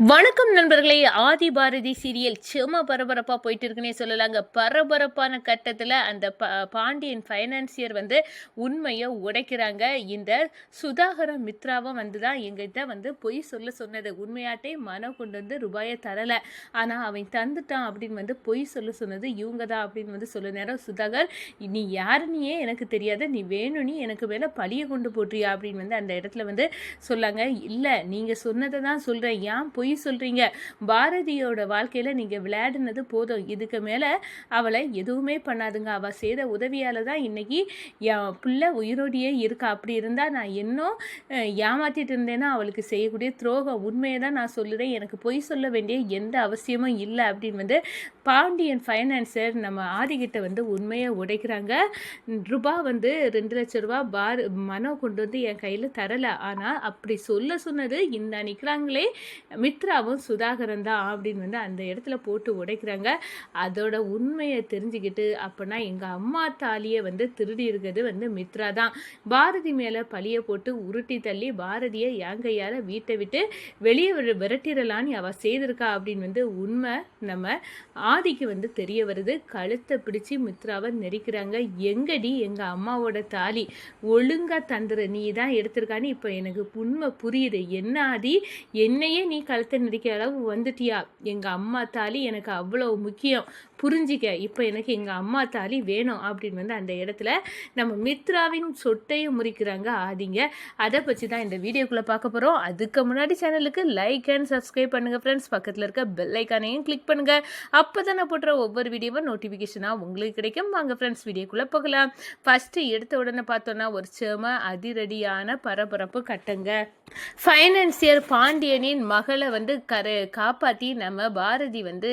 வணக்கம் நண்பர்களே. ஆதி பாரதி சீரியல் செம பரபரப்பாக போயிட்டு இருக்குன்னே சொல்லலாங்க. பரபரப்பான கட்டத்தில் அந்த ப பாண்டியன் ஃபைனான்சியர் வந்து உண்மையை உடைக்கிறாங்க. இந்த சுதாகர மித்ராவும் வந்து தான் எங்கிட்ட வந்து பொய் சொல்ல சொன்னது. உண்மையாட்டே மனம் கொண்டு வந்து ரூபாயை தரலை. ஆனால் அவன் தந்துட்டான் அப்படின்னு வந்து பொய் சொல்ல சொன்னது இவங்க தான் அப்படின்னு வந்து சொல்ல நேரம். சுதாகர் நீ யாருன்னே எனக்கு தெரியாது. நீ வேணும்னு எனக்கு மேலே பழியை கொண்டு போட்டியா அப்படின்னு வந்து அந்த இடத்துல வந்து சொல்லாங்க. இல்லை நீங்கள் சொன்னதை தான் சொல்கிறேன் ஏன் பொய் பொய் சொல்கிறீங்க பாரதியோட வாழ்க்கையில் நீங்கள் விளையாடுனது போதும். இதுக்கு மேலே அவளை எதுவுமே பண்ணாதுங்க. அவள் செய்த உதவியால் தான் இன்றைக்கி என் பிள்ளை உயிரோடையே இருக்கா. அப்படி இருந்தால் நான் இன்னும் ஏமாற்றிட்டு இருந்தேன்னா அவளுக்கு செய்யக்கூடிய துரோகம் உண்மையை தான் நான் சொல்லுறேன். எனக்கு பொய் சொல்ல வேண்டிய எந்த அவசியமும் இல்லை அப்படின்னு வந்து பாண்டியன் ஃபைனான்சர் நம்ம ஆதிகிட்ட வந்து உண்மையை உடைக்கிறாங்க. ரூபா வந்து ரெண்டு லட்ச ரூபா பார் மனோ கொண்டு வந்து என் கையில் தரலை. ஆனால் அப்படி சொல்ல சொன்னது இந்த நிற்கிறாங்களே மித்ராவும் சுதாகரன் தான் அப்படின்னு வந்து அந்த இடத்துல போட்டு உடைக்கிறாங்க. அதோட உண்மையை தெரிஞ்சுக்கிட்டு அப்போனா எங்கள் அம்மா தாலியை வந்து திருடி இருக்கிறது வந்து மித்ரா தான். பாரதி மேலே பழிய போட்டு உருட்டி தள்ளி பாரதியை என் கையால் வீட்டை விட்டு வெளியே விரட்டிடலான்னு அவள் செய்திருக்கா அப்படின்னு வந்து உண்மை நம்ம ஆதிக்கு வந்து தெரிய வருது. கழுத்தை பிடிச்சி மித்ராவை நெரிக்கிறாங்க. எங்கடி எங்கள் அம்மாவோட தாலி? ஒழுங்காக தந்துரு நீ தான் எடுத்திருக்கான்னு இப்போ எனக்கு உண்மை புரியுது. என்ன ஆதி? என்னையே நீ கழுத்தை நெரிக்கிற அளவு வந்துட்டியா? எங்கள் அம்மா தாலி எனக்கு அவ்வளோ முக்கியம். புரிஞ்சிக்க. இப்போ எனக்கு எங்கள் அம்மா தாலி வேணும் அப்படின்னு வந்து அந்த இடத்துல நம்ம மித்ராவின் சொட்டையும் முறிக்கிறாங்க ஆதிங்க. அதை பற்றி தான் இந்த வீடியோக்குள்ளே பார்க்க போகிறோம் அதுக்கு முன்னாடி சேனலுக்கு லைக் அண்ட் சப்ஸ்கிரைப் பண்ணுங்கள் ஃப்ரெண்ட்ஸ் பக்கத்தில் இருக்க பெல் ஐக்கானையும் கிளிக் பண்ணுங்கள் அப்போ தான் நான் போடுற ஒவ்வொரு வீடியோவும் நோட்டிஃபிகேஷனாக உங்களுக்கு கிடைக்கும். வாங்க ஃப்ரெண்ட்ஸ் வீடியோக்குள்ளே போகலாம். ஃபஸ்ட்டு எடுத்த உடனே பார்த்தோன்னா ஒரு சேம அதிரடியான பரபரப்பு கட்டுங்க. ஃபைனான்சியர் பாண்டியனின் மகளை வந்து கரு காப்பாற்றி நம்ம பாரதி வந்து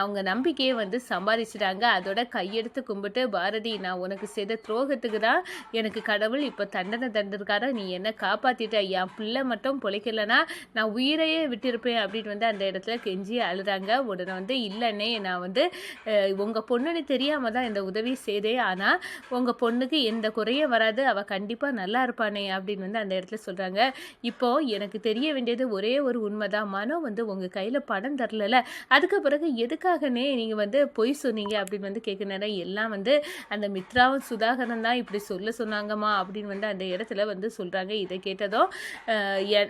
அவங்க நம்பிக்கையை வந்து சம்பாதிச்சிட்டாங்க அதோட கையெடுத்து கும்பிட்டு பாரதி நான் உனக்கு செய்த துரோகத்துக்கு தான் எனக்கு கடவுள் இப்போ தண்டனை தண்டிருக்காரு நீ என்ன காப்பாற்றிட்ட என் பிள்ளை மட்டும் பிழைக்கலனா நான் உயிரையே விட்டிருப்பேன் அப்படின்னு வந்து அந்த இடத்துல கெஞ்சி அழுதாங்க. உடனே வந்து இல்லைன்னே நான் வந்து உங்கள் பொண்ணுன்னு தெரியாமல் தான் இந்த உதவி செய்தேன். ஆனால் உங்கள் பொண்ணுக்கு எந்த குறையும் வராது. அவள் கண்டிப்பாக நல்லா இருப்பானே அப்படின்னு வந்து அந்த இடத்துல சொல்கிறாங்க இப்போ எனக்கு தெரிய வேண்டியது ஒரே ஒரு உண்மை உண்மைதான் மனோ வந்து உங்கள் கையில் பணம் தரல அதுக்கு பிறகு எதுக்காகனே நீங்கள் வந்து பொய் சொன்னீங்க அப்படின்னு வந்து கேட்க நேரம் எல்லாம் வந்து அந்த மித்ராவும் சுதாகரன் தான் இப்படி சொல்ல சொன்னாங்கம்மா அப்படின்னு வந்து அந்த இடத்துல வந்து சொல்கிறாங்க இதை கேட்டதும்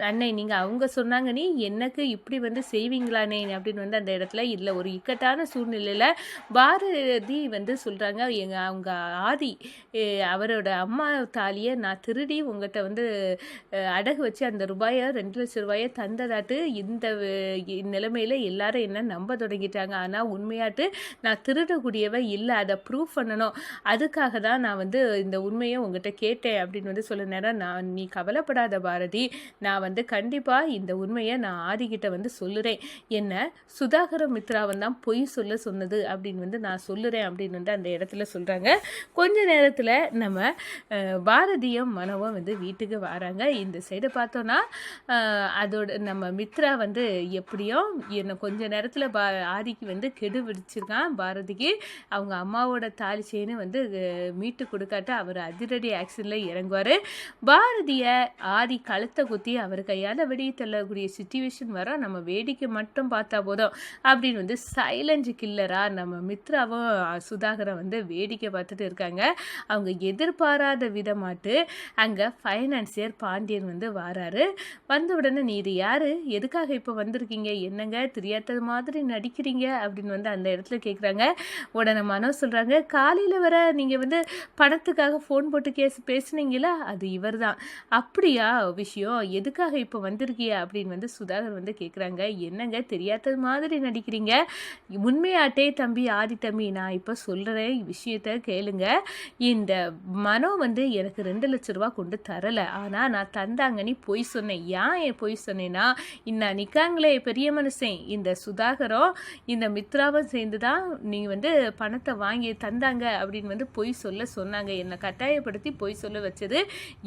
அன்னை நீங்கள் அவங்க சொன்னாங்க நீ எனக்கு இப்படி வந்து செய்வீங்களானே அப்படின்னு வந்து அந்த இடத்துல இல்லை ஒரு இக்கட்டான சூழ்நிலையில் பாரதி வந்து சொல்கிறாங்க எங்கள் அவங்க ஆதி அவரோட அம்மா தாலியை நான் திருடி உங்கள்கிட்ட வந்து அடகு வச்சு அந்த ரூபாயை ரெண்டு லட்சம் ரூபாயை தந்ததாட்டு இந்த நிலைமையில் நிலைமையில எல்லாரும் என்ன நம்ப தொடங்கிட்டாங்க? ஆனால் உண்மையாட்டு நான் திருடக்கூடியவ இல்லை. அதை ப்ரூவ் பண்ணணும். அதுக்காக தான் நான் வந்து இந்த உண்மையை உங்ககிட்ட கேட்டேன் அப்படின்னு வந்து சொல்ல நேரம். நான் நீ கவலைப்படாத பாரதி. நான் வந்து கண்டிப்பாக இந்த உண்மையை நான் ஆதிக்கிட்ட வந்து சொல்லுறேன். என்ன? சுதாகர மித்ராவன் தான் பொய் சொல்ல சொன்னது அப்படின்னு வந்து நான் சொல்லுறேன் அப்படின்னு வந்து அந்த இடத்துல சொல்கிறாங்க கொஞ்ச நேரத்தில் நம்ம பாரதியும் மனவும் வந்து வீட்டுக்கு வராங்க. இந்த சைடு பார்த்தோன்னா அதோட நம்ம மித்ரா வந்து எப்படியும் என்னை கொஞ்ச நேரத்தில் பா ஆதிக்கு வந்து கெடு விடிச்சிருக்கான் பாரதிக்கு. அவங்க அம்மாவோட தாலி வந்து மீட்டு கொடுக்காட்ட அவர் அதிரடி ஆக்ஷனில் இறங்குவார். பாரதியை ஆதி கழுத்தை குத்தி அவர் கையால் வெளியே தள்ளக்கூடிய சுச்சுவேஷன் வர நம்ம வேடிக்கை மட்டும் பார்த்தா போதும். அப்படின்னு வந்து சைலண்ட் கில்லராக நம்ம மித்ராவும் அஹ், வந்து வேடிக்கை பார்த்துட்டு இருக்காங்க. அவங்க எதிர்பாராத விதமாட்டு அங்கே ஃபைனான்சியர் பாண்டியன் வந்து வாராரு. வந்த உடனே நீ இது யாரு? எதுக்காக இப்போ வந்திருக்கீங்க? என்னங்க? தெரியாத மாதிரி நடிக்கிறீங்க? அப்படின்னு வந்து அந்த இடத்துல கேட்குறாங்க உடனே மனோ சொல்கிறாங்க காலையில் வர நீங்கள் வந்து பணத்துக்காக ஃபோன் போட்டு கேஸ் பேசுனீங்களா அது இவர் தான் அப்படியா? விஷயம். எதுக்காக இப்போ வந்திருக்கிய? அப்படின்னு வந்து சுதாகர் வந்து கேட்குறாங்க என்னங்க? தெரியாத மாதிரி நடிக்கிறீங்க. உண்மையாட்டே தம்பி ஆதி தம்பி நான் இப்போ சொல்கிறேன் விஷயத்த கேளுங்க. இந்த மனோ வந்து எனக்கு ரெண்டு லட்ச ரூபா கொண்டு தரலை. ஆனால் நான் தந்தாங்கன்னு பொய் சொன்னேன். ஏன் என் பொய் சொன்னேன்னா இன்னா நிற்காங்களே பெரிய மனுஷன். இந்த சுதாகரோ இந்த மித்ராவும் சேர்ந்து தான் நீ வந்து பணத்தை வாங்கி தந்தாங்க அப்படின்னு வந்து பொய் சொல்ல சொன்னாங்க. என்னை கட்டாயப்படுத்தி பொய் சொல்ல வச்சது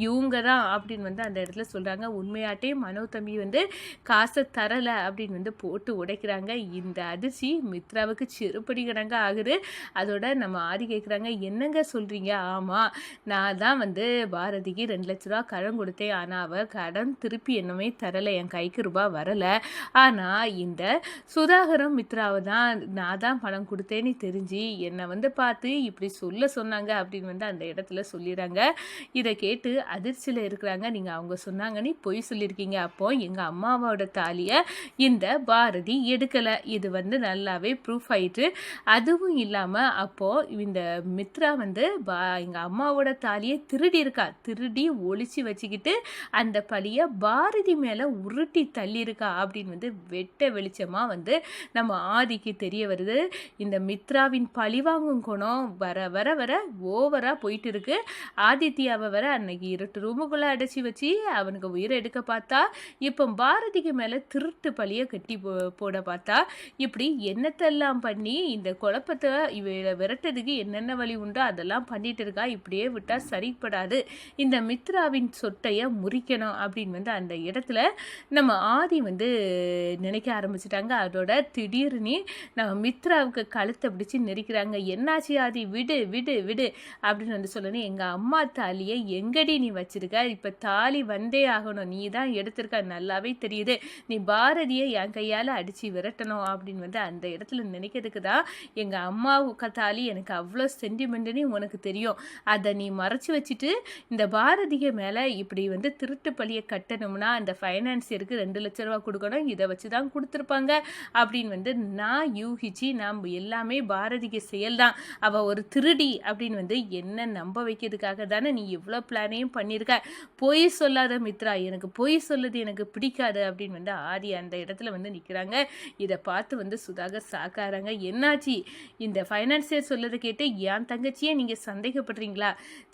இவங்க தான் அப்படின்னு வந்து அந்த இடத்துல சொல்கிறாங்க உண்மையாட்டே மனோ தம்பி வந்து காசை தரலை அப்படின்னு வந்து போட்டு உடைக்கிறாங்க. இந்த அதிர்ச்சி மித்ராவுக்கு சிறுபடி கணங்க ஆகுது. அதோட நம்ம ஆதி கேட்குறாங்க என்னங்க சொல்கிறீங்க ஆமாம் நான் தான் வந்து பாரதிக்கு ரெண்டு லட்ச ரூபா கடன் கொடுத்தேன். ஆனால் அவள் கடன் திருப்பி என்னமே தரலை. என் கைக்கு ரூபா வரலை. ஆனால் இந்த சுதாகரம் மித்ராவை தான் நான் தான் பணம் கொடுத்தேன்னு தெரிஞ்சு என்னை வந்து பார்த்து இப்படி சொல்ல சொன்னாங்க அப்படின்னு வந்து அந்த இடத்துல சொல்லிடுறாங்க. இதை கேட்டு அதிர்ச்சியில் இருக்கிறாங்க. நீங்கள் அவங்க சொன்னாங்கன்னு பொய் சொல்லியிருக்கீங்க. அப்போ எங்கள் அம்மாவோட தாலியை இந்த பாரதி எடுக்கலை. இது வந்து நல்லாவே ப்ரூஃப் ஆயிட்டு அதுவும் இல்லாமல் அப்போது இந்த மித்ரா வந்து பா எங்கள் அம்மாவோட தாலியை திருடி இருக்கா. திருடி ஒழிச்சு வச்சுக்கிட்டு அந்த பழியை பாரதி மேலே உருட்டி தள்ளி இருக்கா அப்படின்னு வந்து வெட்ட வெளிச்சமாக வந்து நம்ம ஆதிக்கு தெரிய வருது. இந்த மித்ராவின் பழிவாங்கும் குணம் வர வர வர ஓவராக போயிட்டு இருக்கு. ஆதித்யாவை வர அன்னைக்கு இருட்டு ரூமுக்குள்ளே அடைச்சி வச்சு அவனுக்கு உயிரை எடுக்க பார்த்தா இப்போ பாரதிக்கு மேலே திருட்டு பழியை கட்டி போ போட பார்த்தா இப்படி என்னத்தெல்லாம் பண்ணி இந்த குழப்பத்தை இவளை விரட்டதுக்கு என்னென்ன வழி உண்டோ அதெல்லாம் பண்ணிட்டு இருக்கா இப்படியே விட்டால் சரிப்படாது. இந்த மித்ராவின் சொட்டையை முறிக்கணும் அப்படின்னு வந்து அந்த இடத்துல நம்ம ஆதி வந்து நினைக்க ஆரம்பிச்சிட்டாங்க. அதோட திடீர்னு நம்ம மித்ராவுக்கு கழுத்தை பிடிச்சி நெரிக்கிறாங்க. என்னாச்சு ஆதி? விடு விடு விடு. அப்படின்னு வந்து சொல்லணும் எங்கள் அம்மா தாலியை எங்கடி நீ வச்சிருக்க? இப்போ தாலி வந்தே ஆகணும். நீ தான் எடுத்திருக்க. நல்லாவே தெரியுது. நீ பாரதியை என் கையால் அடித்து விரட்டணும். அப்படின்னு வந்து அந்த இடத்துல நினைக்கிறதுக்கு தான் எங்கள் அம்மாவுக்கு தாலி எனக்கு அவ்வளோ சென்டிமெண்ட்டுன்னு உனக்கு தெரியும். அதை நீ மறைச்சி வச்சுட்டு இந்த பாரதியை மேலே இப்படி வந்து திருட்டு பழியை கட்டணும்னா அந்த ஃபைனான்சியருக்கு ரெண்டு லட்சம் லட்ச ரூபா கொடுக்கணும் இதை வச்சு தான் கொடுத்துருப்பாங்க. அப்படின்னு வந்து நான் யூகிச்சு நாம் எல்லாமே பாரதிக்கு செயல் தான் அவள் ஒரு திருடி அப்படின்னு வந்து என்ன நம்ப வைக்கிறதுக்காக தானே நீ இவ்வளோ பிளானையும் பண்ணியிருக்க. பொய் சொல்லாத மித்ரா எனக்கு பொய் சொல்லுது எனக்கு பிடிக்காது அப்படின்னு வந்து ஆதி அந்த இடத்துல வந்து நிற்கிறாங்க இதை பார்த்து வந்து சுதாகர் சாக்காராங்க. என்னாச்சு? இந்த ஃபைனான்சியர் சொல்லதை கேட்டு என் தங்கச்சியே நீங்கள் சந்தேகப்படுறீங்களா?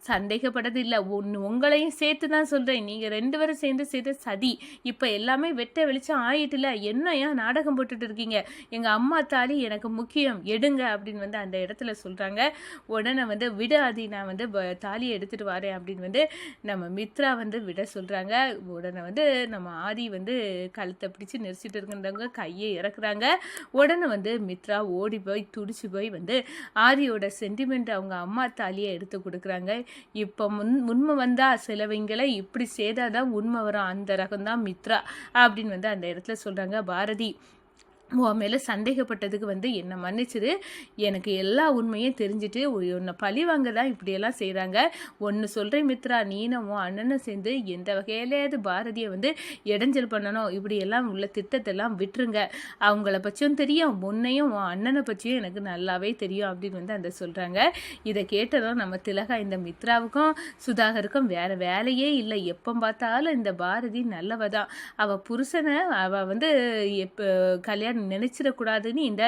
சந்தேகப்படுறது இல்லை. ஒன்று உங்களையும் சேர்த்து தான் சொல்கிறேன் நீங்கள் ரெண்டு பேரும் சேர்ந்து சேர்த்து சதி. இப்போ எல்லாமே வெட்ட வெளிச்சம் ஆயிட்டுல என்ன ஏன் நாடகம் போட்டுட்டு இருக்கீங்க? எங்கள் அம்மா தாலி எனக்கு முக்கியம் எடுங்க அப்படின்னு வந்து அந்த இடத்துல சொல்கிறாங்க உடனே வந்து விட ஆதி நான் வந்து தாலியை எடுத்துகிட்டு வரேன் அப்படின்னு வந்து நம்ம மித்ரா வந்து விட சொல்கிறாங்க உடனே வந்து நம்ம ஆதி வந்து கழுத்தை பிடிச்சி நெரிச்சிட்டு இருக்கின்றவங்க கையை இறக்குறாங்க. உடனே வந்து மித்ரா ஓடி போய் துடிச்சு போய் வந்து ஆதியோட சென்டிமெண்ட் அவங்க அம்மா தாலியை எடுத்து கொடுக்குறாங்க. இப்போ முன் உண்மை வந்தால் சிலவங்களை இப்படி செய்தாதான் உண்மை வரும். அந்த ரகம் தான் மித்ரா அப்படின்னு வந்து அந்த இடத்துல சொல்கிறாங்க பாரதி உன் மேலே சந்தேகப்பட்டதுக்கு வந்து என்னை மன்னிச்சிரு. எனக்கு எல்லா உண்மையும் தெரிஞ்சுட்டு உன்னை பழி வாங்க தான் இப்படியெல்லாம் செய்கிறாங்க ஒன்று சொல்கிறேன் மித்ரா நீனும் உன் அண்ணனும் சேர்ந்து எந்த வகையிலேயாவது பாரதியை வந்து இடைஞ்சல் பண்ணணும். இப்படியெல்லாம் உள்ள திட்டத்தெல்லாம் விட்டுருங்க. அவங்கள பற்றியும் தெரியும். உன்னையும் உன் அண்ணனை பற்றியும் எனக்கு நல்லாவே தெரியும் அப்படின்னு வந்து அந்த சொல்கிறாங்க இதை கேட்டதும் நம்ம திலகா இந்த மித்ராவுக்கும் சுதாகருக்கும் வேறு வேலையே இல்லை. எப்போ பார்த்தாலும் இந்த பாரதி நல்லவ தான் அவள் புருஷனை அவள் வந்து எப்போ கல்யாணம் நினச்சிடக்கூடாதுன்னு இந்த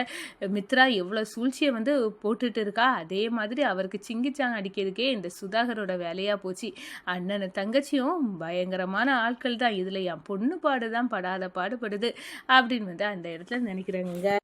மித்ரா எவ்வளோ சூழ்ச்சியை வந்து போட்டுட்டு இருக்கா? அதே மாதிரி அவருக்கு சிங்கிச்சாங்க அடிக்கிறதுக்கே இந்த சுதாகரோட வேலையாக போச்சு. அண்ணன் தங்கச்சியும் பயங்கரமான ஆட்கள் தான். இதில் என் பொண்ணு பாடு தான் படாத பாடுபடுது அப்படின்னு வந்து அந்த இடத்துல நினைக்கிறாங்க.